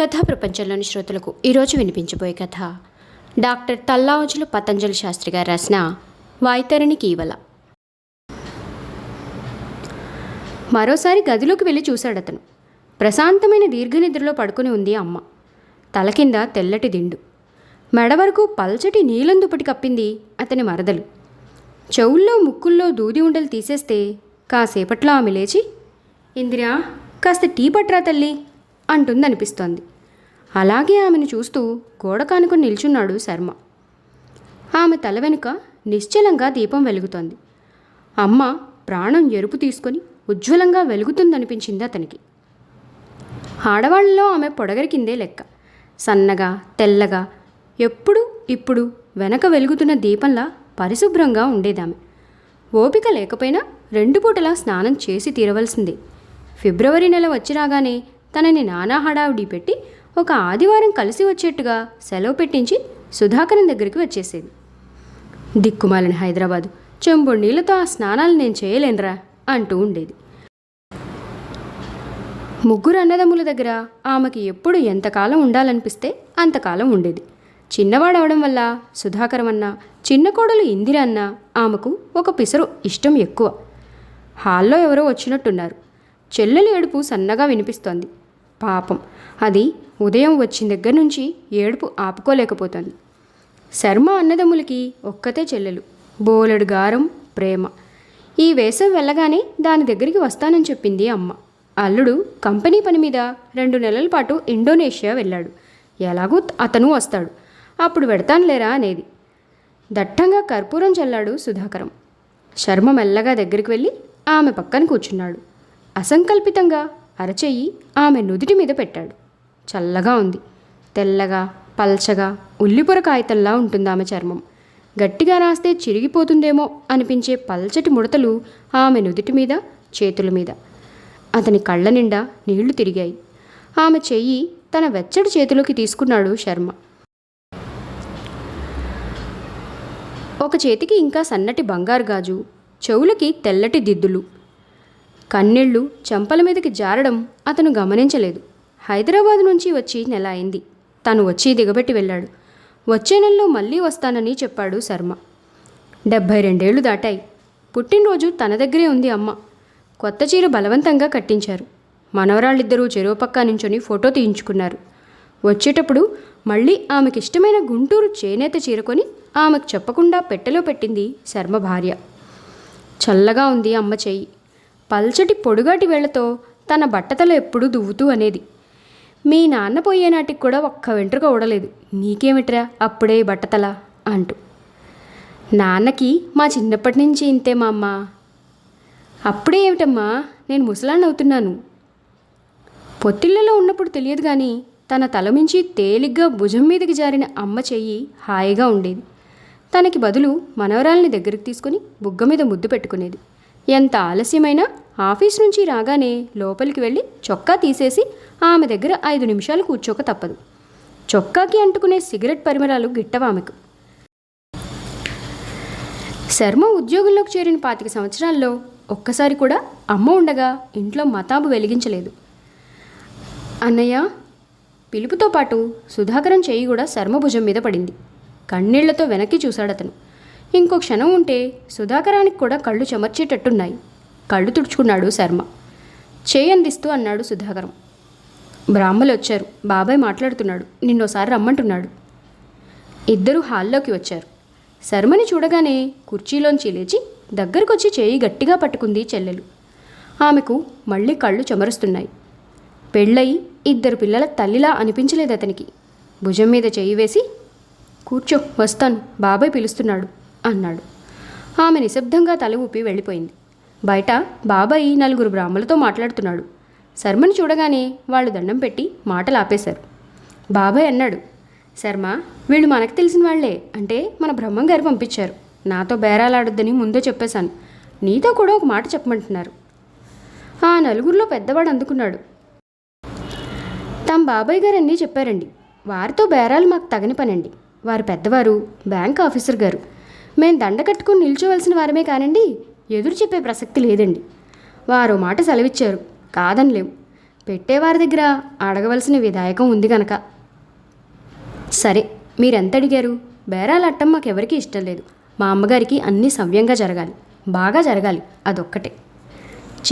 కథా ప్రపంచంలోని శ్రోతలకు ఈరోజు వినిపించబోయే కథ. డాక్టర్ తల్లావుజులు పతంజలి శాస్త్రి గారు రాసిన వాయితరణి కీవల మరోసారి గదిలోకి వెళ్ళి చూశాడు అతను ప్రశాంతమైన దీర్ఘనిద్రలో పడుకుని ఉంది అమ్మ. తల కింద తెల్లటి దిండు. మెడ వరకు పల్చటి నీలం దుప్పటి కప్పింది అతని మరదలు. చెవుల్లో ముక్కుల్లో దూది ఉండలు తీసేస్తే కాసేపట్లో ఆమె లేచి ఇందిరా కాస్త టీ పట్రా తల్లి అంటుంది అనిపిస్తోంది అలాగే ఆమెను చూస్తూ గోడ కానుకొని నిల్చున్నాడు శర్మ. ఆమె తల వెనుక నిశ్చలంగా దీపం వెలుగుతోంది. అమ్మ ప్రాణం ఎరుపు తీసుకొని ఉజ్వలంగా వెలుగుతుందనిపించింది అతనికి. ఆడవాళ్ళలో ఆమె పొడగరి కిందే లెక్క. సన్నగా తెల్లగా ఎప్పుడు ఇప్పుడు వెనక వెలుగుతున్న దీపంలా పరిశుభ్రంగా ఉండేదామె. ఓపిక లేకపోయినా రెండు పూటలా స్నానం చేసి తీరవలసిందే. ఫిబ్రవరి నెల వచ్చి రాగానే తనని నానా హడావుడి పెట్టి ఒక ఆదివారం కలిసి వచ్చేట్టుగా సెలవు పెట్టించి సుధాకరన్ దగ్గరికి వచ్చేసేది. దిక్కుమాలిన హైదరాబాదు చెంబు నీళ్ళతో ఆ స్నానాలు నేను చేయలేనురా అంటూ ఉండేది. ముగ్గురు అన్నదమ్ముల దగ్గర ఆమెకి ఎప్పుడు ఎంతకాలం ఉండాలనిపిస్తే అంతకాలం ఉండేది. చిన్నవాడవడం వల్ల సుధాకరం అన్న చిన్న కోడలు ఇందిర అన్న ఆమెకు ఒక పిసరు ఇష్టం ఎక్కువ. హాల్లో ఎవరో వచ్చినట్టున్నారు. చెల్లెలు ఏడుపు సన్నగా వినిపిస్తోంది. పాపం. అది ఉదయం వచ్చిన దగ్గర నుంచి ఏడుపు ఆపుకోలేకపోతుంది. శర్మ అన్నదమ్ములకి ఒక్కతే చెల్లెలు బోలెడు గారం ప్రేమ. ఈ వేసవి వెళ్ళగానే దాని దగ్గరికి వస్తానని చెప్పింది అమ్మ. అల్లుడు కంపెనీ పని మీద రెండు నెలల పాటు ఇండోనేషియా వెళ్ళాడు. ఎలాగూ అతను వస్తాడు. అప్పుడు పెడతానులేరా అనేది. దట్టంగా కర్పూరం చల్లాడు సుధాకరం. శర్మ మెల్లగా దగ్గరికి వెళ్ళి ఆమె పక్కన కూర్చున్నాడు. అసంకల్పితంగా అరచెయ్యి ఆమె నుదిటి మీద పెట్టాడు. చల్లగా ఉంది. తెల్లగా పల్చగా ఉల్లిపొర కాగితంలా ఉంటుంది ఆమె చర్మం. గట్టిగా రాస్తే చిరిగిపోతుందేమో అనిపించే పల్చటి ముడతలు ఆమె నుదిటి మీద చేతుల మీద. అతని కళ్ళ నిండా నీళ్ళు తిరిగాయి. ఆమె చెయ్యి తన వెచ్చటి చేతిలోకి తీసుకున్నాడు శర్మ. ఒక చేతికి ఇంకా సన్నటి బంగారు గాజు చెవులకి తెల్లటి దిద్దులు. కన్నీళ్ళు చెంపల మీదకి జారడం అతను గమనించలేదు. హైదరాబాద్ నుంచి వచ్చి నెల అయింది. తను వచ్చి దిగబెట్టి వెళ్ళాడు. వచ్చే నెలలో మళ్ళీ వస్తానని చెప్పాడు శర్మ. డెబ్భై రెండేళ్ళు దాటాయి. పుట్టినరోజు తన దగ్గరే ఉంది అమ్మ. కొత్త చీర బలవంతంగా కట్టించారు. మనవరాళ్ళిద్దరూ చెరువు పక్క నుంచొని ఫోటో తీయించుకున్నారు. వచ్చేటప్పుడు మళ్ళీ ఆమెకి ఇష్టమైన గుంటూరు చేనేత చీరకొని ఆమెకు చెప్పకుండా పెట్టెలో పెట్టింది శర్మ భార్య. చల్లగా ఉంది అమ్మ చెయ్యి పల్చటి పొడుగాటి వేళ్ళతో తన బట్టతల ఎప్పుడూ దువ్వుతూ అనేది. మీ నాన్న పోయే నాటికి కూడా ఒక్క వెంట్రుక ఊడలేదు. నీకేమిట్రా? అప్పుడే బట్టతల అంటూ. నాన్నకి మా చిన్నప్పటి నుంచి ఇంతే మా అమ్మ అప్పుడే ఏమిటమ్మా? నేను ముసలాన్ని అవుతున్నాను. పొత్తిళ్ళలో ఉన్నప్పుడు తెలియదు కానీ తన తల మించి తేలిగ్గా భుజం మీదకి జారిన అమ్మ చెయ్యి హాయిగా ఉండేది. తనకి బదులు మనవరాల్ని దగ్గరికి తీసుకుని బుగ్గ మీద ముద్దు పెట్టుకునేది. ఎంత ఆలస్యమైనా ఆఫీస్ నుంచి రాగానే లోపలికి వెళ్ళి చొక్కా తీసేసి ఆమె దగ్గర ఐదు నిమిషాలు కూర్చోక తప్పదు. చొక్కాకి అంటుకునే సిగరెట్ పరిమళాలు గిట్టవామెకు శర్మ ఉద్యోగంలోకి చేరిన పాతిక సంవత్సరాల్లో ఒక్కసారి కూడా అమ్మ ఉండగా ఇంట్లో మతాబు వెలిగించలేదు. అన్నయ్య పిలుపుతో పాటు సుధాకరం చేయి కూడా శర్మ భుజం మీద పడింది. కన్నీళ్ళతో వెనక్కి చూశాడతను. ఇంకో క్షణం ఉంటే సుధాకరానికి కూడా కళ్ళు చెమర్చేటట్టున్నాయి. కళ్ళు తుడుచుకున్నాడు శర్మ. చేయి అందిస్తూ అన్నాడు సుధాకరం. బ్రాహ్మలు వచ్చారు. బాబాయ్ మాట్లాడుతున్నాడు. నిన్నోసారి రమ్మంటున్నాడు. ఇద్దరు హాల్లోకి వచ్చారు. శర్మని చూడగానే కుర్చీలోంచి లేచి దగ్గరకొచ్చి చేయి గట్టిగా పట్టుకుంది చెల్లెలు. ఆమెకు మళ్ళీ కళ్ళు చెమరుస్తున్నాయి. పెళ్ళయి ఇద్దరు పిల్లల తల్లిలా అనిపించలేదు అతనికి భుజం మీద చేయి వేసి కూర్చో వస్తాను. బాబాయ్ పిలుస్తున్నాడు. అన్నాడు. ఆమె నిశ్శబ్దంగా తల ఊపి వెళ్ళిపోయింది. బయట బాబాయ్ నలుగురు బ్రాహ్మలతో మాట్లాడుతున్నాడు. శర్మని చూడగానే వాళ్ళు దండం పెట్టి మాటలు ఆపేశారు. బాబాయ్ అన్నాడు శర్మ వీళ్ళు మనకు తెలిసిన వాళ్ళే. అంటే మన బ్రహ్మం గారు పంపించారు. నాతో బేరాలాడొద్దని ముందే చెప్పేశాను. నీతో కూడా ఒక మాట చెప్పమంటున్నారు. ఆ నలుగురిలో పెద్దవాడు అందుకున్నాడు. తమ బాబాయ్ గారు అన్నీ చెప్పారండి. వారితో బేరాలు మాకు తగని పనండి. వారు పెద్దవారు బ్యాంక్ ఆఫీసర్ గారు. మేము దండ కట్టుకుని నిల్చోవలసిన వారమే కానండి ఎదురు చెప్పే ప్రసక్తి లేదండి. వారు మాట సెలవిచ్చారు. కాదని లేవు పెట్టేవారి దగ్గర అడగవలసిన విధాయకం ఉంది గనక. సరే మీరెంత అడిగారు బేరాలట్టం మాకెవరికీ ఇష్టం లేదు. మా అమ్మగారికి అన్నీ సవ్యంగా జరగాలి. బాగా జరగాలి. అదొక్కటే.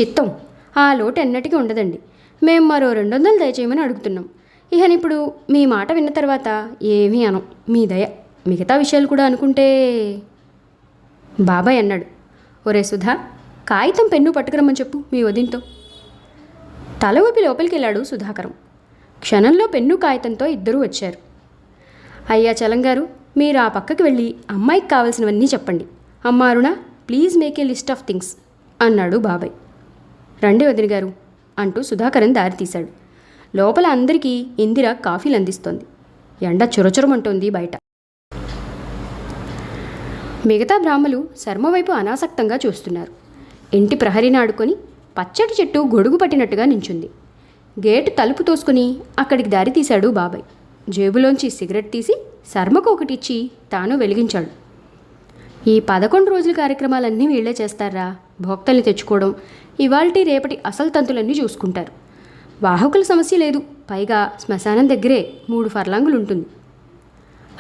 చిత్తం. ఆ లోటు ఎన్నటికీ ఉండదండి. మేము మరో రెండు వందలు దయచేయమని అడుగుతున్నాం. ఇహనిప్పుడు మీ మాట విన్న తర్వాత ఏమీ అనం. మీ దయ. మిగతా విషయాలు కూడా అనుకుంటే బాబాయ్ అన్నాడు. ఒరే సుధా కాగితం పెన్ను పట్టుకురమ్మని చెప్పు మీ వదింతో తల ఊపి లోపలికి వెళ్ళాడు సుధాకరం. క్షణంలో పెన్ను కాగితంతో ఇద్దరూ వచ్చారు. అయ్యా చలంగారు మీరు ఆ పక్కకి వెళ్ళి అమ్మాయికి కావాల్సినవన్నీ చెప్పండి. అమ్మా Aruna please make a list of things అన్నాడు బాబాయ్. రండి వదిన గారు అంటూ సుధాకరన్ దారి తీశాడు. లోపల అందరికీ ఇందిర కాఫీలు అందిస్తోంది. ఎండ చురచురమంటోంది బయట. మిగతా బ్రాహ్మలు శర్మ వైపు అనాసక్తంగా చూస్తున్నారు. ఇంటి ప్రహరీని ఆడుకొని పచ్చటి చెట్టు గొడుగు పట్టినట్టుగా నించుంది. గేటు తలుపు తోసుకుని అక్కడికి దారి తీశాడు బాబాయ్. జేబులోంచి సిగరెట్ తీసి శర్మకు ఒకటిచ్చి తాను వెలిగించాడు. ఈ పదకొండు రోజుల కార్యక్రమాలన్నీ వీళ్ళే చేస్తారా? భోక్తల్ని తెచ్చుకోవడం ఇవాల్టి రేపటి అసలు తంతులన్నీ చూసుకుంటారు. వాహకుల సమస్య లేదు. పైగా శ్మశానం దగ్గరే మూడు ఫర్లాంగులు ఉంటుంది.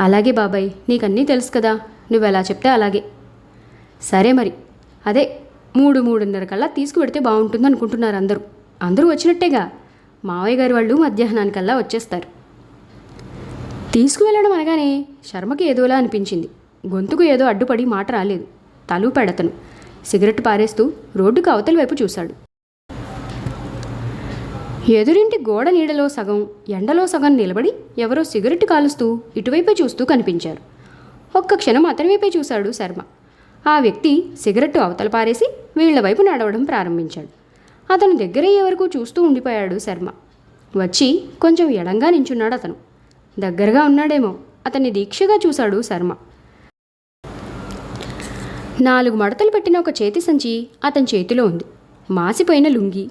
అలాగే బాబాయ్ నీకన్నీ తెలుసు కదా. నువ్వు ఎలా చెప్తే అలాగే. సరే మరి. అదే మూడు మూడున్నర కల్లా తీసుకువెడితే బాగుంటుంది అనుకుంటున్నారు అందరూ. అందరూ వచ్చినట్టేగా. మావయ్య గారి వాళ్ళు మధ్యాహ్నానికల్లా వచ్చేస్తారు. తీసుకువెళ్ళడం అనగానే శర్మకి ఏదోలా అనిపించింది. గొంతుకు ఏదో అడ్డుపడి మాట రాలేదు. తలు పెడతను. సిగరెట్ పారేస్తూ రోడ్డుకు అవతలి వైపు చూశాడు. ఎదురింటి గోడ నీడలో సగం ఎండలో సగం నిలబడి ఎవరో సిగరెట్ కాలుస్తూ ఇటువైపే చూస్తూ కనిపించారు. ఒక్క క్షణం అతని వైపే చూశాడు శర్మ. ఆ వ్యక్తి సిగరెట్టు అవతల పారేసి వీళ్ళ వైపు నడవడం ప్రారంభించాడు. అతను దగ్గరయ్యే వరకు చూస్తూ ఉండిపోయాడు శర్మ. వచ్చి కొంచెం ఎడంగా నించున్నాడు అతను. దగ్గరగా ఉన్నాడేమో అతన్ని దీక్షగా చూశాడు శర్మ. నాలుగు మడతలు పెట్టిన ఒక చేతి సంచి అతని చేతిలో ఉంది. మాసిపోయిన లుంగి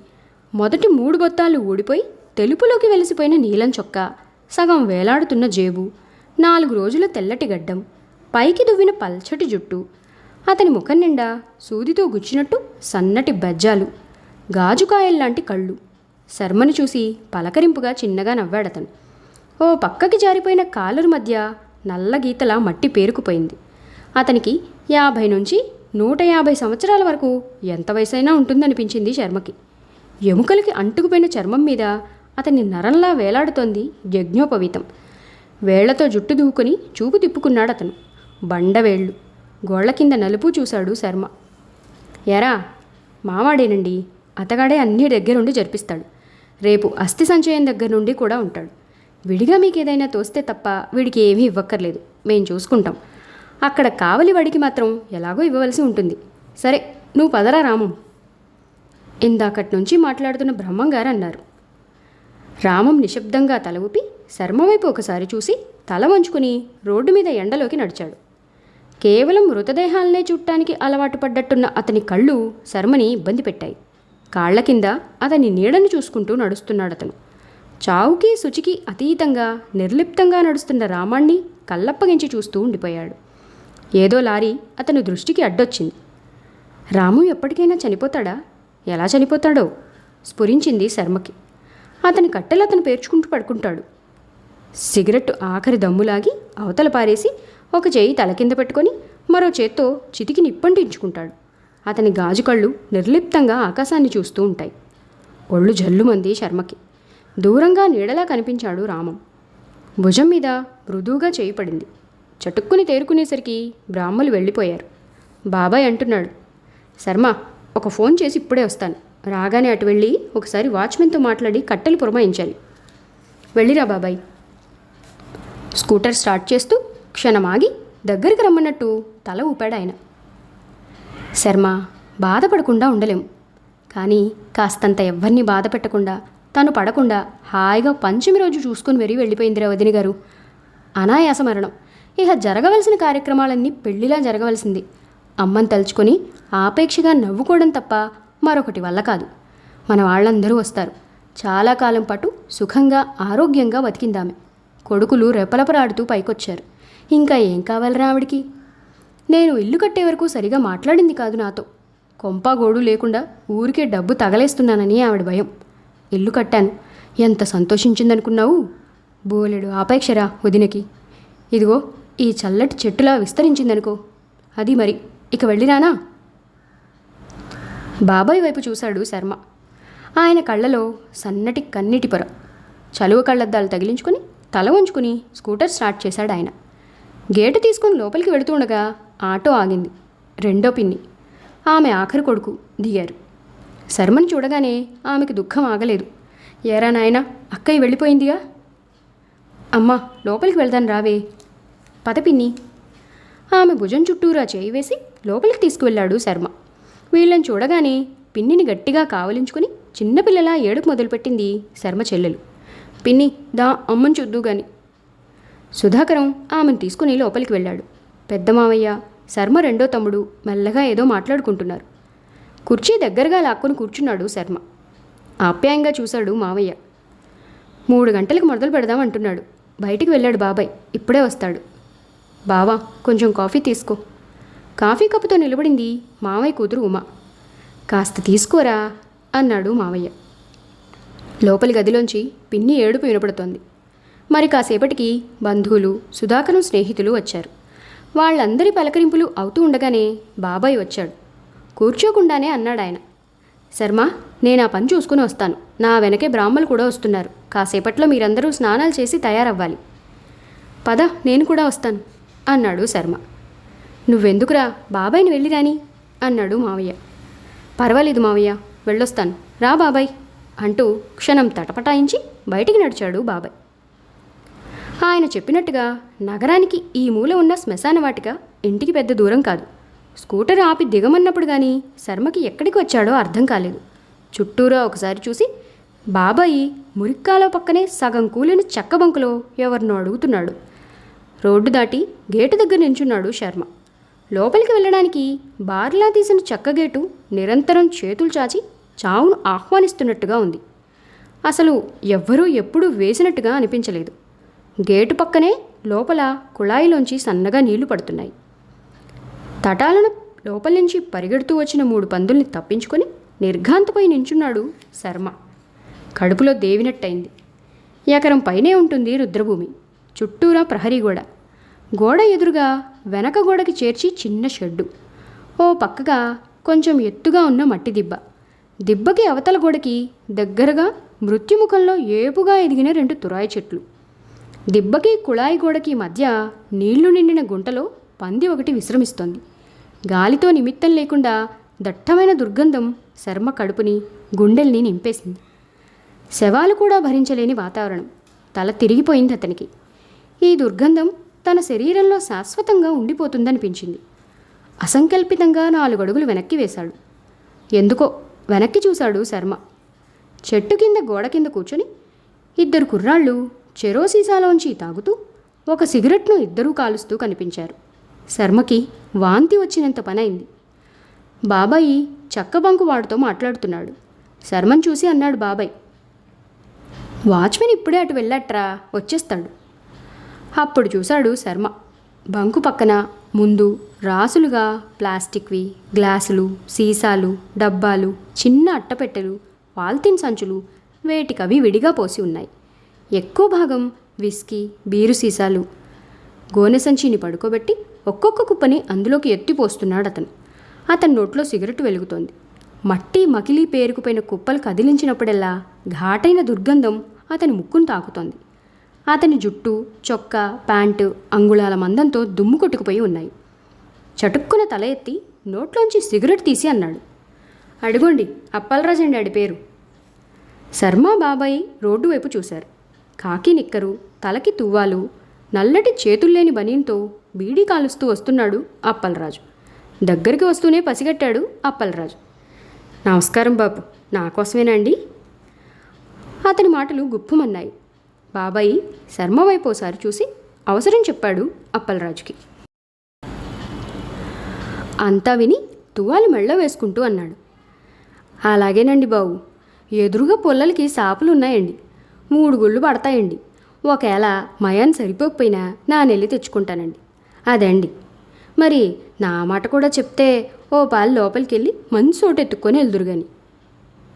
మొదటి మూడు గొత్తాలు ఊడిపోయి తెలుపులోకి వెలిసిపోయిన నీలం చొక్కా సగం వేలాడుతున్న జేబు నాలుగు రోజుల తెల్లటి గడ్డం పైకి దువ్విన పల్చటి జుట్టు. అతని ముఖం నిండా సూదితో గుచ్చినట్టు సన్నటి బెజ్జాలు గాజుకాయల్లాంటి కళ్ళు. శర్మని చూసి పలకరింపుగా చిన్నగా నవ్వాడతను. ఓ పక్కకి జారిపోయిన కాలురు మధ్య నల్ల గీతల మట్టి పేరుకుపోయింది. అతనికి యాభై నుంచి నూట యాభై సంవత్సరాల వరకు ఎంత వయసైనా ఉంటుందనిపించింది శర్మకి. ఎముకలకి అంటుకుపోయిన చర్మం మీద అతని నరంలా వేలాడుతోంది యజ్ఞోపవీతం. వేళ్ళతో జుట్టు దూకుని చూపు తిప్పుకున్నాడు అతను బండవేళ్ళు. గోళ్ళ కింద నలుపు చూశాడు శర్మ. ఎరా మావాడేనండి? అతగాడే అన్ని దగ్గరుండి జరిపిస్తాడు. రేపు అస్థి సంచయం దగ్గర నుండి కూడా ఉంటాడు. విడిగా మీకు ఏదైనా తోస్తే తప్ప వీడికి ఏమీ ఇవ్వక్కర్లేదు. మేం చూసుకుంటాం. అక్కడ కావలి వాడికి మాత్రం ఎలాగో ఇవ్వవలసి ఉంటుంది. సరే నువ్వు పదరా రామం. ఇందాకటి నుంచి మాట్లాడుతున్న బ్రహ్మంగారు అన్నారు రామం నిశ్శబ్దంగా తల ఊపి శర్మ వైపు ఒకసారి చూసి తల వంచుకుని రోడ్డు మీద ఎండలోకి నడిచాడు. కేవలం మృతదేహాలనే చూడటానికి అలవాటు పడ్డట్టున్న అతని కళ్ళు శర్మని ఇబ్బంది పెట్టాయి. కాళ్ళ కింద అతని నీడను చూసుకుంటూ నడుస్తున్నాడు అతను చావుకి శుచికి అతీతంగా నిర్లిప్తంగా నడుస్తున్న రామాణ్ణి కళ్ళప్పగించి చూస్తూ ఉండిపోయాడు. ఏదో లారీ అతని దృష్టికి అడ్డొచ్చింది. రాము ఎప్పటికైనా చనిపోతాడా? ఎలా చనిపోతాడో? స్ఫురించింది శర్మకి. అతని కట్టెలు అతను పేర్చుకుంటూ పడుకుంటాడు. సిగరెట్ ఆఖరి దమ్ములాగి అవతల పారేసి ఒక చేయి తల కింద పెట్టుకొని మరో చేత్తో చితికి నిప్పంటించుకుంటాడు. అతని గాజు కళ్ళు నిర్లిప్తంగా ఆకాశాన్ని చూస్తూ ఉంటాయి. ఒళ్ళు జల్లుమంది శర్మకి. దూరంగా నీడలా కనిపించాడు రామం. భుజం మీద మృదువుగా చేయి పడింది. చటుక్కుని తేరుకునేసరికి బ్రాహ్మలు వెళ్ళిపోయారు. బాబాయ్ అంటున్నాడు శర్మ ఒక ఫోన్ చేసి ఇప్పుడే వస్తాను. రాగానే అటు వెళ్ళి ఒకసారి వాచ్మెన్తో మాట్లాడి కట్టెలు పురమాయించాలి. వెళ్ళిరా బాబాయ్. స్కూటర్ స్టార్ట్ చేస్తూ క్షణం ఆగి దగ్గరికి రమ్మన్నట్టు తల ఊపాడు ఆయన. శర్మ బాధపడకుండా ఉండలేం. కానీ కాస్తంత ఎవరిని బాధ పెట్టకుండా తను పడకుండా హాయిగా పంచమి రోజు చూసుకుని వెరి వెళ్ళిపోయిందిరా వదిన గారు. అనాయాస మరణం. ఇక జరగవలసిన కార్యక్రమాలన్నీ పెళ్ళిలా జరగవలసింది. అమ్మని తలుచుకొని ఆపేక్షగా నవ్వుకోవడం తప్ప మరొకటి వల్ల కాదు. మన వాళ్ళందరూ వస్తారు. చాలా కాలం పాటు సుఖంగా ఆరోగ్యంగా బతికిందామె. కొడుకులు రెపలపరాడుతూ పైకొచ్చారు. ఇంకా ఏం కావాలరా ఆవిడికి? నేను ఇల్లు కట్టే వరకు సరిగా మాట్లాడింది కాదు నాతో. కొంపా గోడు లేకుండా ఊరికే డబ్బు తగలేస్తున్నానని ఆవిడ భయం. ఇల్లు కట్టాను. ఎంత సంతోషించిందనుకున్నావు? బోలెడు ఆపేక్షరా వదినకి. ఇదిగో ఈ చల్లటి చెట్టులా విస్తరించిందనుకో. అది మరి ఇక వెళ్ళిరానా? బాబాయ్ వైపు చూశాడు శర్మ. ఆయన కళ్ళలో సన్నటి కన్నీటి పొర. చలువ కళ్ళద్దాలు తగిలించుకుని తల ఉంచుకుని స్కూటర్ స్టార్ట్ చేశాడు ఆయన గేటు తీసుకుని లోపలికి వెళుతుండగా ఆటో ఆగింది. రెండో పిన్ని. ఆమె ఆఖరి కొడుకు దిగారు. శర్మని చూడగానే ఆమెకు దుఃఖం ఆగలేదు. ఏరా నాయనా అక్కయ్య వెళ్ళిపోయిందిగా? అమ్మా లోపలికి వెళ్దాను రావే. పద పిన్ని. ఆమె భుజం చుట్టూరా చేయి వేసి లోపలికి తీసుకువెళ్ళాడు శర్మ. వీళ్ళని చూడగానే పిన్నిని గట్టిగా కావలించుకుని చిన్నపిల్లలా ఏడుపు మొదలుపెట్టింది శర్మ చెల్లెలు. పిన్ని దా అమ్మని చూద్దు గాని సుధాకరం ఆమెను తీసుకుని లోపలికి వెళ్ళాడు. పెద్ద మావయ్య శర్మ రెండో తమ్ముడు మెల్లగా ఏదో మాట్లాడుకుంటున్నారు. కుర్చీ దగ్గరగా లాక్కొని కూర్చున్నాడు శర్మ. ఆప్యాయంగా చూశాడు మావయ్య. మూడు గంటలకు మొదలు పెడదాం అంటున్నాడు. బయటికి వెళ్ళాడు బాబాయ్. ఇప్పుడే వస్తాడు. బావా కొంచెం కాఫీ తీసుకో. కాఫీ కప్పుతో నిలబడింది మావయ్య కూతురు ఉమా. కాస్త తీసుకోరా? అన్నాడు మావయ్య. లోపలి గదిలోంచి పిన్ని ఏడుపు వినపడుతోంది. మరి కాసేపటికి బంధువులు సుధాకరం స్నేహితులు వచ్చారు. వాళ్ళందరి పలకరింపులు అవుతూ ఉండగానే బాబాయ్ వచ్చాడు. కూర్చోకుండానే అన్నాడు ఆయన. శర్మ నేను ఆ పని చూసుకుని వస్తాను. నా వెనకే బ్రాహ్మలు కూడా వస్తున్నారు. కాసేపట్లో మీరందరూ స్నానాలు చేసి తయారవ్వాలి. పద నేను కూడా వస్తాను అన్నాడు శర్మ. నువ్వెందుకురా బాబాయ్ని వెళ్ళి రాని అన్నాడు మావయ్య. పర్వాలేదు మావయ్య వెళ్ళొస్తాను. రా బాబాయ్ అంటూ క్షణం తటపటాయించి బయటికి నడిచాడు బాబాయ్. ఆయన చెప్పినట్టుగా నగరానికి ఈ మూల ఉన్న శ్మశాన వాటిక ఇంటికి పెద్ద దూరం కాదు. స్కూటర్ ఆపి దిగమన్నప్పుడు కానీ శర్మకి ఎక్కడికి వచ్చాడో అర్థం కాలేదు. చుట్టూరా ఒకసారి చూసి బాబాయి మురిక్కాలో పక్కనే సగం కూలిన చెక్క బంకులో ఎవరినో అడుగుతున్నాడు. రోడ్డు దాటి గేటు దగ్గర నించున్నాడు శర్మ. లోపలికి వెళ్ళడానికి బార్లా తీసిన చెక్క గేటు నిరంతరం చేతులు చాచి చావును ఆహ్వానిస్తున్నట్టుగా ఉంది. అసలు ఎవ్వరూ ఎప్పుడూ వేసినట్టుగా అనిపించలేదు. గేటు పక్కనే లోపల కుళాయిలోంచి సన్నగా నీళ్ళు పడుతున్నాయి. తటాలను లోపల నుంచి పరిగెడుతూ వచ్చిన మూడు పందుల్ని తప్పించుకొని నిర్ఘాంతపై నించున్నాడు శర్మ. కడుపులో దేవినట్టయింది. ఎకరం పైనే ఉంటుంది రుద్రభూమి చుట్టూరా ప్రహరీ గోడ. గోడ ఎదురుగా వెనక గోడకి చేర్చి చిన్న షెడ్డు. ఓ పక్కగా కొంచెం ఎత్తుగా ఉన్న మట్టి దిబ్బ. దిబ్బకి అవతల గోడకి దగ్గరగా మృత్యుముఖంలో ఏపుగా ఎదిగిన రెండు తురాయి చెట్లు. దిబ్బకి కుళాయి గోడకి మధ్య నీళ్ళు నిండిన గుంటలో పంది ఒకటి విశ్రమిస్తోంది. గాలితో నిమిత్తం లేకుండా దట్టమైన దుర్గంధం శర్మ కడుపుని గుండెల్ని నింపేసింది. శవాలు కూడా భరించలేని వాతావరణం. తల తిరిగిపోయింది అతనికి. ఈ దుర్గంధం తన శరీరంలో శాశ్వతంగా ఉండిపోతుందనిపించింది. అసంకల్పితంగా నాలుగు అడుగులు వెనక్కి వేశాడు. ఎందుకో వెనక్కి చూశాడు శర్మ. చెట్టు కింద గోడ కింద కూర్చొని ఇద్దరు కుర్రాళ్ళు చెరో సీసాలోంచి తాగుతూ ఒక సిగరెట్ను ఇద్దరూ కాలుస్తూ కనిపించారు. శర్మకి వాంతి వచ్చినంత పనైంది. బాబాయి చెక్క బంకు వాడితో మాట్లాడుతున్నాడు. శర్మను చూసి అన్నాడు బాబాయ్ వాచ్మెన్ ఇప్పుడే అటు వెళ్ళట్రా వచ్చేస్తాడు. అప్పుడు చూశాడు శర్మ. బంకు పక్కన ముందు రాసులుగా ప్లాస్టిక్వి గ్లాసులు సీసాలు డబ్బాలు చిన్న అట్టపెట్టెలు పాల్తిన్ సంచులు వేటికవి విడిగా పోసి ఉన్నాయి. ఎక్కువ భాగం విస్కీ బీరు సీసాలు. గోనె సంచిని పడుకోబెట్టి ఒక్కొక్క కుప్పని అందులోకి ఎత్తిపోస్తున్నాడు అతను అతని నోట్లో సిగరెట్ వెలుగుతోంది. మట్టి మకిలి పేరుకుపోయిన కుప్పలు కదిలించినప్పుడల్లా ఘాటైన దుర్గంధం అతని ముక్కును తాకుతోంది. అతని జుట్టు చొక్కా ప్యాంటు అంగుళాల మందంతో దుమ్ము కొట్టుకుపోయి ఉన్నాయి. చటుక్కున తల ఎత్తి నోట్లోంచి సిగరెట్ తీసి అన్నాడు. అడుగోండి అప్పలరాజండి ఆడి పేరు. శర్మ బాబాయి రోడ్డు వైపు చూశారు. కాకి నిక్కరు తలకి తువ్వాలు నల్లటి చేతుల్లేని బనీన్తో బీడీ కాలుస్తూ వస్తున్నాడు అప్పలరాజు. దగ్గరికి వస్తూనే పసిగట్టాడు అప్పలరాజు. నమస్కారం బాబు నా కోసమేనండి అతని మాటలు గుప్పుమన్నాయి. బాబాయి శర్మ వైపు ఒకసారి చూసి అవసరం చెప్పాడు అప్పలరాజుకి. అంతా విని తువ్వాలి మెళ్ళ వేసుకుంటూ అన్నాడు. అలాగేనండి బాబు ఎదురుగా పొల్లలకి సాపులు ఉన్నాయండి మూడు గుళ్ళు పడతాయండి. ఒకవేళ మయాన్ సరిపోకపోయినా నా నెల్లి తెచ్చుకుంటానండి. అదండి. మరి నా మాట కూడా చెప్తే ఓ పాలు లోపలికి వెళ్ళి మంచి చోటు ఎత్తుక్కొని వెళ్దురు గాని.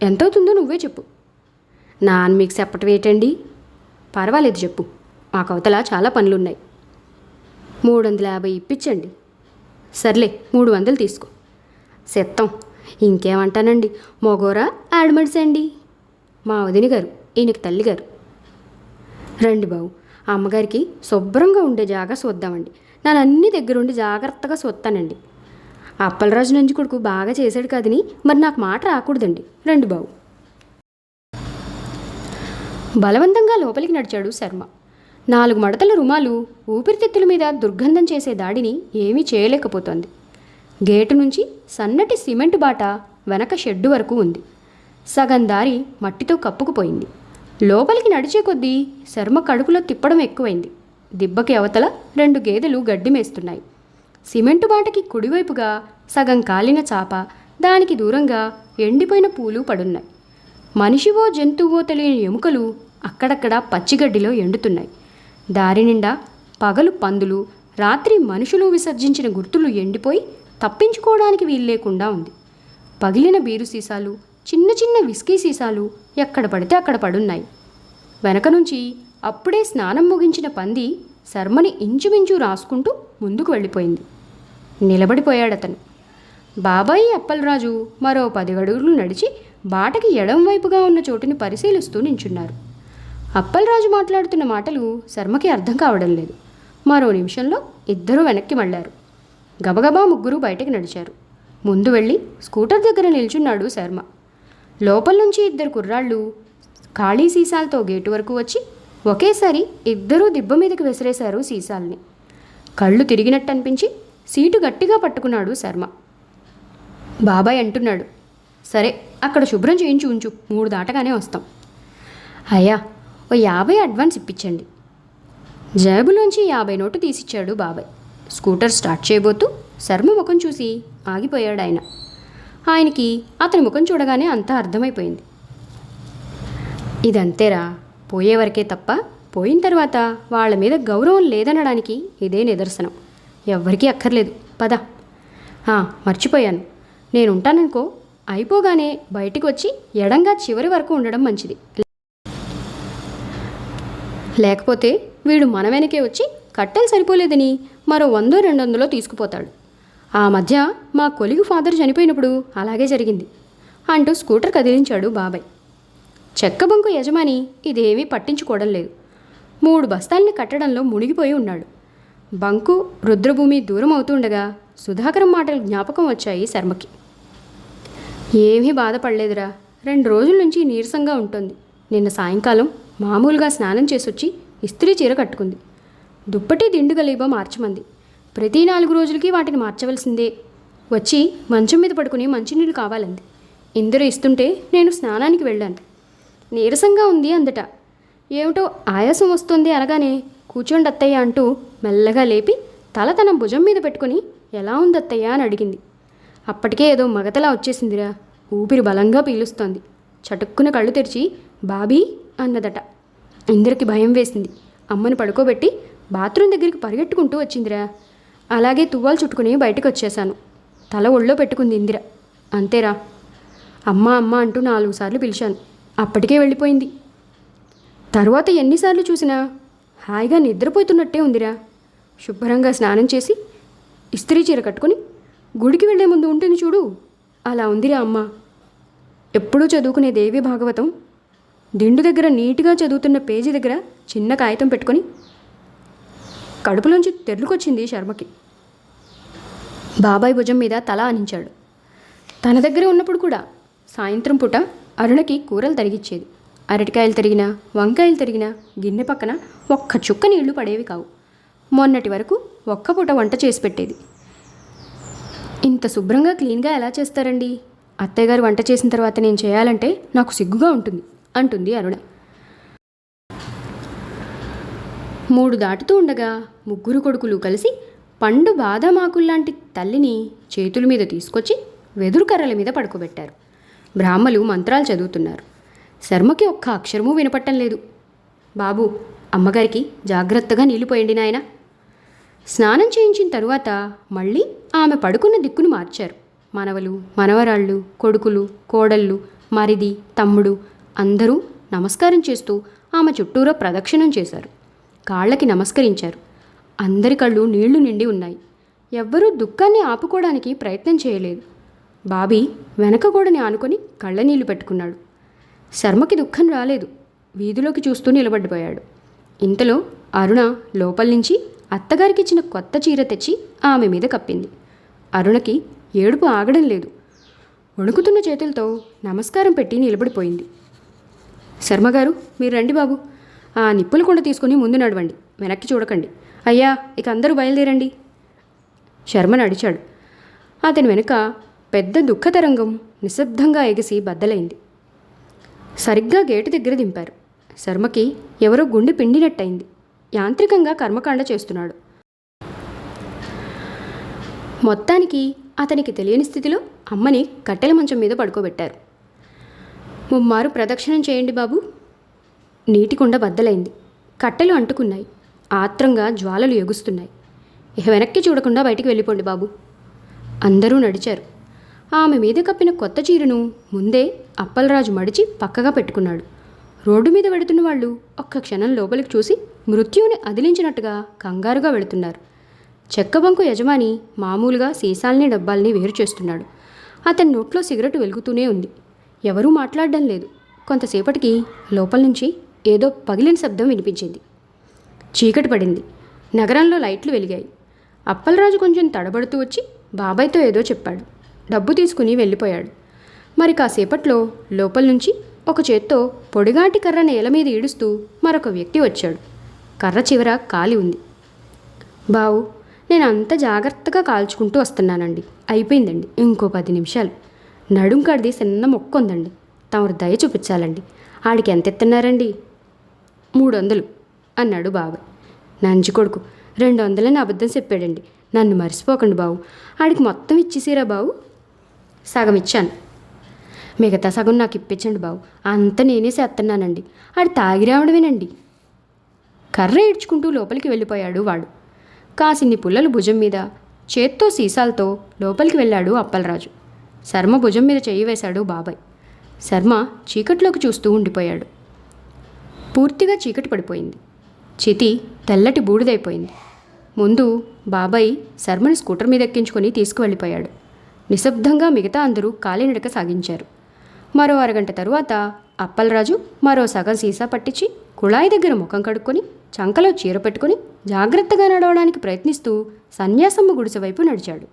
ఎంతవుతుందో నువ్వే చెప్పు. నాన్న మీకు చెప్పటం ఏంటండి? పర్వాలేదు చెప్పు. మాకు అవతల చాలా పనులున్నాయి. మూడు వందల యాభై ఇప్పించండి సర్లే మూడు వందలు తీసుకో. సెత్తం. ఇంకేమంటానండి? మొగోరా ఆడమడిసండి? మా వదిన గారు ఈయనకి తల్లిగారు రండి బాబు ఆ అమ్మగారికి శుభ్రంగా ఉండే జాగా చూద్దామండి నేను అన్ని దగ్గరుండి జాగ్రత్తగా చూస్తానండి అప్పలరాజు నుంచి కొడుకు బాగా చేశాడు కదని మరి నాకు మాట రాకూడదండి. రండి బాబు. బలవంతంగా లోపలికి నడిచాడు శర్మ. నాలుగు మడతల రుమాలు ఊపిరితిత్తుల మీద దుర్గంధం చేసే దాడిని ఏమీ చేయలేకపోతోంది. గేటు నుంచి సన్నటి సిమెంట్ బాట వెనక షెడ్డు వరకు ఉంది. సగం దారి మట్టితో కప్పుకుపోయింది. లోపలికి నడిచే కొద్దీ శర్మ కడుపులో తిప్పడం ఎక్కువైంది. దిబ్బకి అవతల రెండు గేదెలు గడ్డి మేస్తున్నాయి సిమెంటు బాటకి కుడివైపుగా సగం కాలిన చాప దానికి దూరంగా ఎండిపోయిన పూలు పడున్నాయి. మనిషివో జంతువో తెలియని ఎముకలు అక్కడక్కడ పచ్చిగడ్డిలో ఎండుతున్నాయి. దారి నిండా పగలు పందులు రాత్రి మనుషులు విసర్జించిన గుర్తులు ఎండిపోయి తప్పించుకోవడానికి వీల్లేకుండా ఉంది. పగిలిన బీరు సీసాలు చిన్న చిన్న విస్కీ సీసాలు ఎక్కడ పడితే అక్కడ పడున్నాయి. వెనక నుంచి అప్పుడే స్నానం ముగించిన పంది శర్మని ఇంచుమించు రాసుకుంటూ ముందుకు వెళ్ళిపోయింది. నిలబడిపోయాడతను. బాబాయి అప్పలరాజు మరో పది అడుగులు నడిచి బాటకి ఎడం వైపుగా ఉన్న చోటుని పరిశీలిస్తూ నించున్నారు. అప్పలరాజు మాట్లాడుతున్న మాటలు శర్మకి అర్థం కావడం లేదు. మరో నిమిషంలో ఇద్దరూ వెనక్కి మళ్ళారు. గబగబా ముగ్గురు బయటకు నడిచారు. ముందు వెళ్ళి స్కూటర్ దగ్గర నిల్చున్నాడు శర్మ. లోపల నుంచి ఇద్దరు కుర్రాళ్ళు ఖాళీ సీసాలతో గేటు వరకు వచ్చి ఒకేసారి ఇద్దరూ దిబ్బ మీదకి విసిరేశారు సీసాల్ని. కళ్ళు తిరిగినట్టు అనిపించి సీటు గట్టిగా పట్టుకున్నాడు శర్మ. బాబాయ్ అంటున్నాడు సరే అక్కడ శుభ్రం చేయించి ఉంచు మూడు దాటగానే వస్తాం. అయ్యా ఓ యాభై అడ్వాన్స్ ఇప్పించండి. జేబులోంచి యాభై నోటు తీసిచ్చాడు బాబాయ్. స్కూటర్ స్టార్ట్ చేయబోతూ శర్మ ముఖం చూసి ఆగిపోయాడు ఆయన ఆయనకి అతని ముఖం చూడగానే అంతా అర్థమైపోయింది. ఇదంతేరా పోయేవరకే తప్ప పోయిన తర్వాత వాళ్ళ మీద గౌరవం లేదనడానికి ఇదే నిదర్శనం. ఎవ్వరికీ అక్కర్లేదు. పద. మర్చిపోయాను. నేను ఉంటాననుకో అయిపోగానే బయటికి వచ్చి ఎడంగా చివరి వరకు ఉండడం మంచిది. లేకపోతే వీడు మన వెనకే వచ్చి కట్టెలు సరిపోలేదని మరో వందో రెండు వందలో తీసుకుపోతాడు. ఆ మధ్య మా కొలిగు ఫాదర్ చనిపోయినప్పుడు అలాగే జరిగింది అంటూ స్కూటర్ కదిలించాడు బాబాయ్. చెక్క బంకు యజమాని ఇదేమీ పట్టించుకోవడం లేదు. మూడు బస్తాల్ని కట్టడంలో మునిగిపోయి ఉన్నాడు. బంకు రుద్రభూమి దూరం అవుతుండగా సుధాకరం మాటలు జ్ఞాపకం వచ్చాయి శర్మకి. ఏమీ బాధపడలేదురా. రెండు రోజుల నుంచి నీరసంగా ఉంటుంది. నిన్న సాయంకాలం మామూలుగా స్నానం చేసొచ్చి ఇస్త్రీ చీర కట్టుకుంది. దుప్పటి దిండు గలీబా మార్చమంది. ప్రతి నాలుగు రోజులకి వాటిని మార్చవలసిందే. వచ్చి మంచం మీద పడుకుని మంచినీళ్ళు కావాలంది. ఇందరూ ఇస్తుంటే నేను స్నానానికి వెళ్ళాను. నీరసంగా ఉంది అందట. ఏమిటో ఆయాసం వస్తుంది అనగానే కూర్చోండి అత్తయ్య అంటూ మెల్లగా లేపి తల తన భుజం మీద పెట్టుకుని ఎలా ఉంది అత్తయ్య అని అడిగింది. అప్పటికే ఏదో మగతలా వచ్చేసిందిరా. ఊపిరి బలంగా పీలుస్తోంది. చటుక్కున కళ్ళు తెరిచి బాబీ అన్నదట. ఇందరికి భయం వేసింది. అమ్మని పడుకోబెట్టి బాత్రూమ్ దగ్గరికి పరిగెట్టుకుంటూ వచ్చిందిరా. అలాగే తువ్వాలు చుట్టుకుని బయటకు వచ్చేశాను తల ఒళ్ళో పెట్టుకుంది ఇందిర. అంతేరా. అమ్మ అమ్మ అంటూ నాలుగు సార్లు పిలిచాను. అప్పటికే వెళ్ళిపోయింది. తరువాత ఎన్నిసార్లు చూసినా హాయిగా నిద్రపోతున్నట్టే ఉందిరా. శుభ్రంగా స్నానం చేసి ఇస్త్రీ చీర కట్టుకుని గుడికి వెళ్ళే ముందు ఉంటుంది చూడు. అలా ఉందిరా అమ్మ. ఎప్పుడూ చదువుకునే దేవి భాగవతం దిండు దగ్గర నీట్గా చదువుతున్న పేజీ దగ్గర చిన్న కాగితం పెట్టుకొని కడుపులోంచి తెరులుకొచ్చింది శర్మకి. బాబాయ్ భుజం మీద తల ఆనించాడు తన దగ్గర ఉన్నప్పుడు కూడా సాయంత్రం పూట అరుణకి కూరలు తరిగిచ్చేది. అరటికాయలు తరిగినా వంకాయలు తరిగినా గిన్నె పక్కన ఒక్క చుక్క నీళ్ళు పడేవి కావు. మొన్నటి వరకు ఒక్క పూట వంట చేసి పెట్టేది. ఇంత శుభ్రంగా క్లీన్గా ఎలా చేస్తారండి? అత్తయ్యగారు వంట చేసిన తర్వాత నేను చేయాలంటే నాకు సిగ్గుగా ఉంటుంది అంటుంది అరుణ. మూడు దాటుతూ ఉండగా ముగ్గురు కొడుకులు కలిసి పండు బాదమాకుల్లాంటి తల్లిని చేతుల మీద తీసుకొచ్చి వెదురు కర్రల మీద పడుకోబెట్టారు. బ్రాహ్మలు మంత్రాలు చదువుతున్నారు. శర్మకి ఒక్క అక్షరమూ వినపట్టం లేదు. బాబు అమ్మగారికి జాగ్రత్తగా నీళ్ళు పోయండి నాయన. స్నానం చేయించిన తరువాత మళ్ళీ ఆమె పడుకున్న దిక్కును మార్చారు. మనవలు మనవరాళ్ళు కొడుకులు కోడళ్ళు మరిది తమ్ముడు అందరూ నమస్కారం చేస్తూ ఆమె చుట్టూరా ప్రదక్షిణం చేశారు. కాళ్ళకి నమస్కరించారు. అందరి కళ్ళు నీళ్ళు నిండి ఉన్నాయి. ఎవ్వరూ దుఃఖాన్ని ఆపుకోవడానికి ప్రయత్నం చేయలేదు. బాబీ వెనక గోడని ఆనుకొని కళ్ళనీళ్ళు పెట్టుకున్నాడు. శర్మకి దుఃఖం రాలేదు. వీధిలోకి చూస్తూ నిలబడిపోయాడు. ఇంతలో అరుణ లోపల నుంచి అత్తగారికి ఇచ్చిన కొత్త చీర తెచ్చి ఆమె మీద కప్పింది. అరుణకి ఏడుపు ఆగడం లేదు. వణుకుతున్న చేతులతో నమస్కారం పెట్టి నిలబడిపోయింది. శర్మగారు మీరు రండి బాబు. ఆ నిప్పుల కొండ తీసుకుని ముందు నడవండి. వెనక్కి చూడకండి. అయ్యా ఇక అందరూ బయలుదేరండి. శర్మ నడిచాడు అతని వెనుక పెద్ద దుఃఖతరంగం నిశ్శబ్దంగా ఎగిసి బద్దలైంది. సరిగ్గా గేటు దగ్గర దింపారు. శర్మకి ఎవరో గుండె పిండినట్టయింది. యాంత్రికంగా కర్మకాండ చేస్తున్నాడు. మొత్తానికి అతనికి తెలియని స్థితిలో అమ్మని కట్టెల మంచం మీద పడుకోబెట్టారు. ముమ్మారు ప్రదక్షిణం చేయండి బాబు. నీటి కుండ బద్దలైంది. కట్టెలు అంటుకున్నాయి. ఆత్రంగా జ్వాలలు ఎగుస్తున్నాయి. ఇక వెనక్కి చూడకుండా బయటికి వెళ్ళిపోండి బాబు. అందరూ నడిచారు. ఆమె మీద కప్పిన కొత్త చీరను ముందే అప్పలరాజు మడిచి పక్కగా పెట్టుకున్నాడు. రోడ్డు మీద వెడుతున్న వాళ్ళు ఒక్క క్షణం లోపలికి చూసి మృత్యువుని అదిలించినట్టుగా కంగారుగా వెళుతున్నారు. చెక్కబంకు యజమాని మామూలుగా సీసాల్ని డబ్బాల్ని వేరు చేస్తున్నాడు. అతని నోట్లో సిగరెట్ వెలుగుతూనే ఉంది. ఎవరూ మాట్లాడడం లేదు. కొంతసేపటికి లోపల నుంచి ఏదో పగిలిన శబ్దం వినిపించింది. చీకటి పడింది. నగరంలో లైట్లు వెలిగాయి. అప్పలరాజు కొంచెం తడబడుతూ వచ్చి బాబాయ్తో ఏదో చెప్పాడు. డబ్బు తీసుకుని వెళ్ళిపోయాడు. మరి కాసేపట్లో లోపల నుంచి ఒక చేత్తో పొడిగాటి కర్ర నేల మీద ఈడుస్తూ మరొక వ్యక్తి వచ్చాడు. కర్ర చివర కాలి ఉంది. బావు నేను అంత జాగ్రత్తగా కాల్చుకుంటూ వస్తున్నానండి. అయిపోయిందండి. ఇంకో పది నిమిషాలు. నడుం కడిది చిన్న మొక్క ఉందండి తమరు దయ చూపించాలండి. ఆడికి ఎంత ఎత్తున్నారండి? మూడు వందలు అన్నాడు బాబాయ్ నంజి కొడుకు రెండు వందలని అబద్ధం చెప్పాడండి. నన్ను మర్చిపోకండి బావు ఆడికి మొత్తం ఇచ్చేసిరా బావు సగం ఇచ్చాను. మిగతా సగం నాకు ఇప్పించండి బావు అంత నేనే చేస్తున్నానండి. ఆడు తాగి రావడమేనండి. కర్ర ఏడ్చుకుంటూ లోపలికి వెళ్ళిపోయాడు వాడు. కాసిన్ని పుల్లలు భుజం మీద చేత్తో సీసాలతో లోపలికి వెళ్ళాడు అప్పలరాజు. శర్మ భుజం మీద చెయ్యి వేశాడు బాబాయ్. శర్మ చీకట్లోకి చూస్తూ ఉండిపోయాడు. పూర్తిగా చీకటి పడిపోయింది. చితి తెల్లటి బూడిదైపోయింది. ముందు బాబాయ్ శర్మని స్కూటర్ మీద ఎక్కించుకొని తీసుకువెళ్ళిపోయాడు. నిశ్శబ్దంగా మిగతా అందరూ కాలినడక సాగించారు. మరో అరగంట తరువాత అప్పలరాజు మరో సగం సీసా పట్టించి కుళాయి దగ్గర ముఖం కడుక్కొని చంకలో చీర పెట్టుకుని జాగ్రత్తగా నడవడానికి ప్రయత్నిస్తూ సన్యాసమ్మ గుడిసె వైపు నడిచాడు.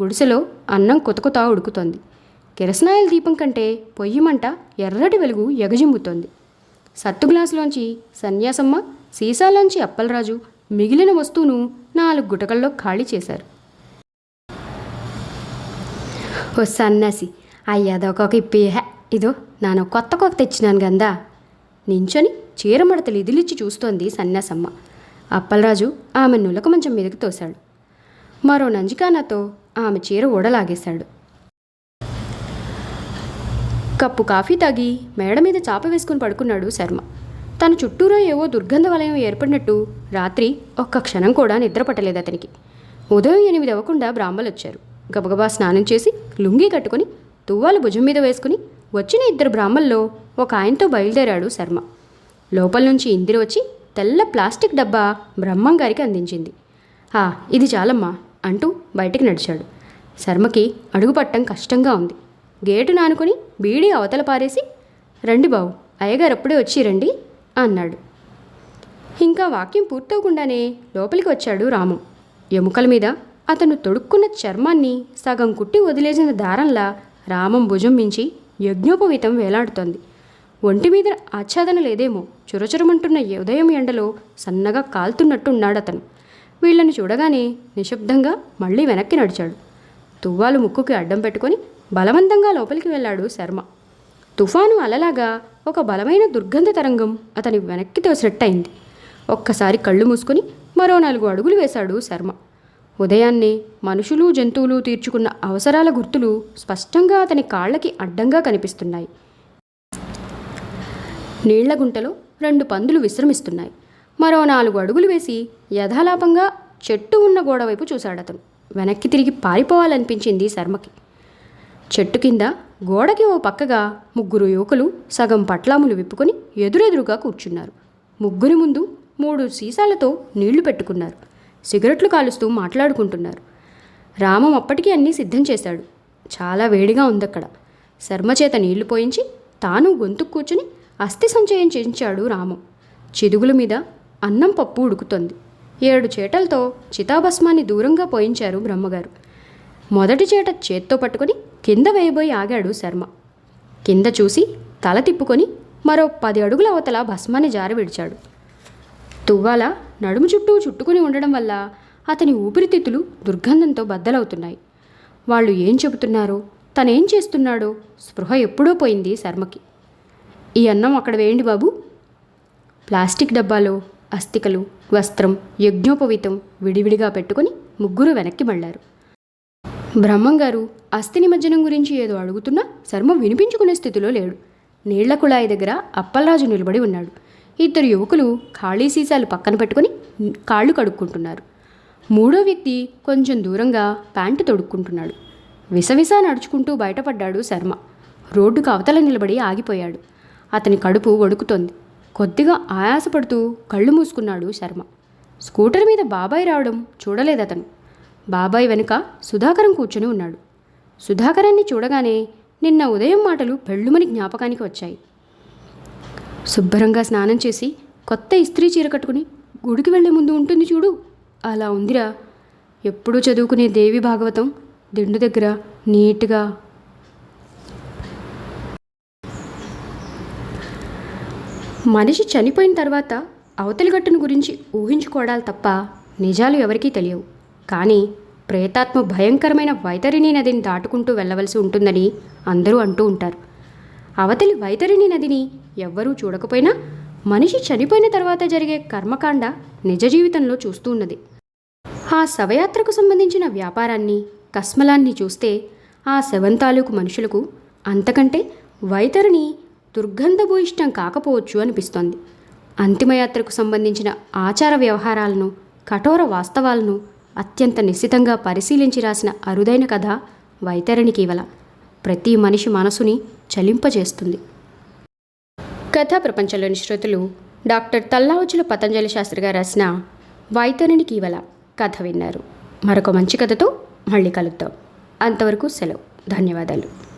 గుడిసెలో అన్నం కొతకొతా ఉడుకుతోంది. కిరసనాయల దీపం కంటే పొయ్యి మంట ఎర్రటి వెలుగు ఎగజిమ్ముతోంది. సత్తు గ్లాసులోంచి సన్యాసమ్మ సీసాలోంచి అప్పలరాజు మిగిలిన వస్తువును నాలుగు గుటకల్లో ఖాళీ చేశారు. ఓ సన్నాసి అయ్యాదొక ఇప్పి హే ఇదో నాను కొత్త కొక్క తెచ్చినాను గందా. నించొని చీర మడతలు ఇదిలిచ్చి చూస్తోంది సన్యాసమ్మ అప్పలరాజు ఆమె నులక మంచం మీదకి తోశాడు. మరో నంజికానాతో ఆమె చీర ఊడలాగేశాడు. కప్పు కాఫీ తాగి మేడ మీద చాప వేసుకుని పడుకున్నాడు శర్మ. తన చుట్టూరా ఏవో దుర్గంధ వలయం ఏర్పడినట్టు రాత్రి ఒక్క క్షణం కూడా నిద్రపట్టలేదు అతనికి. ఉదయం ఎనిమిది అవ్వకుండా బ్రాహ్మలు వచ్చారు గబగబా స్నానం చేసి లుంగీ కట్టుకుని తువ్వాలు భుజం మీద వేసుకుని వచ్చిన ఇద్దరు బ్రాహ్మల్లో ఒక ఆయనతో బయలుదేరాడు శర్మ. లోపల నుంచి ఇందిర వచ్చి తెల్ల ప్లాస్టిక్ డబ్బా బ్రహ్మం గారికి అందించింది. ఆ ఇది చాలమ్మా అంటూ బయటికి నడిచాడు. శర్మకి అడుగుపట్టం కష్టంగా ఉంది. గేటు నానుకుని బీడీ అవతల పారేసి రండి బావు అయ్యగారు అప్పుడే వచ్చి రండి అన్నాడు. ఇంకా వాక్యం పూర్తవకుండానే లోపలికి వచ్చాడు రాము. ఎముకల మీద అతను తొడుక్కున్న చర్మాన్ని సగం కుట్టి వదిలేసిన దారంలా రామం భుజం మించి యజ్ఞోపవీతం వేలాడుతోంది. ఒంటి మీద ఆచ్ఛాదన లేదేమో చురచురమంటున్న ఉదయం ఎండలో సన్నగా కాల్తున్నట్టున్నాడు అతను వీళ్ళని చూడగానే నిశ్శబ్దంగా మళ్ళీ వెనక్కి నడిచాడు. తువ్వాలు ముక్కుకి అడ్డం పెట్టుకొని బలవంతంగా లోపలికి వెళ్ళాడు శర్మ. తుఫాను అలలాగా ఒక బలమైన దుర్గంధ తరంగం అతని వెనక్కి తోసినట్టయింది. ఒక్కసారి కళ్ళు మూసుకొని మరో నాలుగు అడుగులు వేశాడు శర్మ. ఉదయాన్నే మనుషులు జంతువులు తీర్చుకున్న అవసరాల గుర్తులు స్పష్టంగా అతని కాళ్ళకి అడ్డంగా కనిపిస్తున్నాయి. నీళ్ళ గుంటలో రెండు పందులు విశ్రమిస్తున్నాయి. మరో నాలుగు అడుగులు వేసి యథాలాపంగా చెట్టు ఉన్న గోడవైపు చూశాడతను. చూశాడు అతను వెనక్కి తిరిగి పారిపోవాలనిపించింది శర్మకి. చెట్టు కింద గోడకి ఓ పక్కగా ముగ్గురు యువకులు సగం పట్లాములు విప్పుకొని ఎదురెదురుగా కూర్చున్నారు. ముగ్గురి ముందు మూడు సీసాలతో నీళ్ళు పెట్టుకున్నారు. సిగరెట్లు కాలుస్తూ మాట్లాడుకుంటున్నారు. రామం అప్పటికీ అన్నీ సిద్ధం చేశాడు. చాలా వేడిగా ఉందక్కడ. శర్మ చేత నీళ్ళు పోయించి తాను గొంతు కూర్చుని అస్థి సంచయం చేయించాడు రామం. చిదుగుల మీద అన్నం పప్పు ఉడుకుతోంది. ఏడు చేటలతో చితాభస్మాన్ని దూరంగా పోయించారు బ్రహ్మగారు. మొదటి చేట చేత్తో పట్టుకొని కింద వేయబోయి ఆగాడు శర్మ. కింద చూసి తల తిప్పుకొని మరో పది అడుగుల అవతల భస్మాన్ని జారి విడిచాడు. తువ్వాల నడుము చుట్టూ చుట్టుకుని ఉండడం వల్ల అతని ఊపిరితిత్తులు దుర్గంధంతో బద్దలవుతున్నాయి. వాళ్ళు ఏం చెబుతున్నారో తనేం చేస్తున్నాడో స్పృహ ఎప్పుడో పోయింది శర్మకి. ఈ అన్నం అక్కడ వేయండి బాబు. ప్లాస్టిక్ డబ్బాలో అస్థికలు వస్త్రం యజ్ఞోపవీతం విడివిడిగా పెట్టుకుని ముగ్గురు వెనక్కి మళ్ళారు. బ్రహ్మంగారు అస్థి నిమజ్జనం గురించి ఏదో అడుగుతున్నా శర్మ వినిపించుకునే స్థితిలో లేడు. నీళ్ళ కుళాయి దగ్గర అప్పలరాజు నిలబడి ఉన్నాడు. ఇద్దరు యువకులు ఖాళీ సీసాలు పక్కన పెట్టుకుని కాళ్ళు కడుక్కుంటున్నారు. మూడో వ్యక్తి కొంచెం దూరంగా ప్యాంటు తొడుక్కుంటున్నాడు. విసవిసా నడుచుకుంటూ బయటపడ్డాడు శర్మ. రోడ్డుకు అవతల నిలబడి ఆగిపోయాడు. అతని కడుపు వణుకుతోంది. కొద్దిగా ఆయాసపడుతూ కళ్ళు మూసుకున్నాడు శర్మ. స్కూటర్ మీద బాబాయ్ రావడం చూడలేదతను. బాబాయ్ వెనుక సుధాకరం కూర్చొని ఉన్నాడు. సుధాకరాన్ని చూడగానే నిన్న ఉదయం మాటలు పెళ్ళుమని జ్ఞాపకానికి వచ్చాయి. శుభ్రంగా స్నానం చేసి కొత్త ఇస్త్రీ చీర కట్టుకుని గుడికి వెళ్ళే ముందు ఉంటుంది చూడు. అలా ఉందిరా. ఎప్పుడూ చదువుకునే దేవి భాగవతం దిండు దగ్గర నీట్గా. మనిషి చనిపోయిన తర్వాత అవతలి గట్టును గురించి ఊహించుకోవడాలు తప్ప నిజాలు ఎవరికీ తెలియవు. కానీ ప్రేతాత్మ భయంకరమైన వైతరిణి నదిని దాటుకుంటూ వెళ్ళవలసి ఉంటుందని అందరూ అంటూ ఉంటారు. అవతలి వైతరిణి నదిని ఎవ్వరూ చూడకపోయినా మనిషి చనిపోయిన తర్వాత జరిగే కర్మకాండ నిజ జీవితంలో చూస్తూ ఉన్నది. ఆ శవయాత్రకు సంబంధించిన వ్యాపారాన్ని కస్మలాన్ని చూస్తే ఆ శవం తాలూకు మనుషులకు అంతకంటే వైతరిని దుర్గంధభూయిష్టం కాకపోవచ్చు అనిపిస్తోంది. అంతిమయాత్రకు సంబంధించిన ఆచార వ్యవహారాలను కఠోర వాస్తవాలను అత్యంత నిశ్చితంగా పరిశీలించి రాసిన అరుదైన కథ వైతరిణి కీవల. ప్రతి మనిషి మనసుని చలింపజేస్తుంది. కథా ప్రపంచంలోని శ్రోతలు డాక్టర్ తల్లావుచుల పతంజలి శాస్త్రి గారు రాసిన వైతరిణి కీవల కథ విన్నారు. మరొక మంచి కథతో మళ్ళీ కలుద్దాం. అంతవరకు సెలవు. ధన్యవాదాలు.